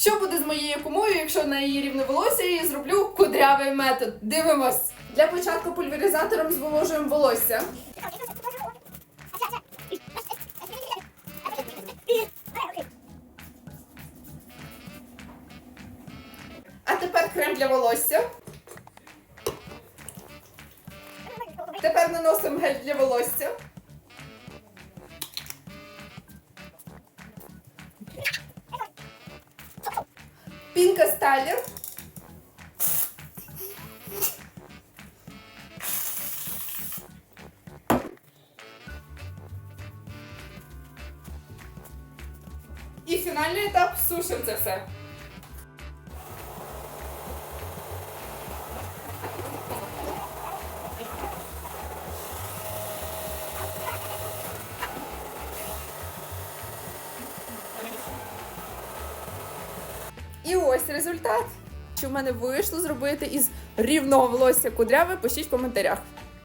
Що буде з моєю кумою, якщо на її рівне волосся я зроблю кудрявий метод? Дивимось. Для початку пульверизатором зволожуємо волосся. А тепер крем для волосся. Тепер наносимо гель для волосся. Пінка стайлер. І фінальний етап сушимо це все. І ось результат. Чи в мене вийшло зробити із рівного волосся кудряви? пишіть в коментарях.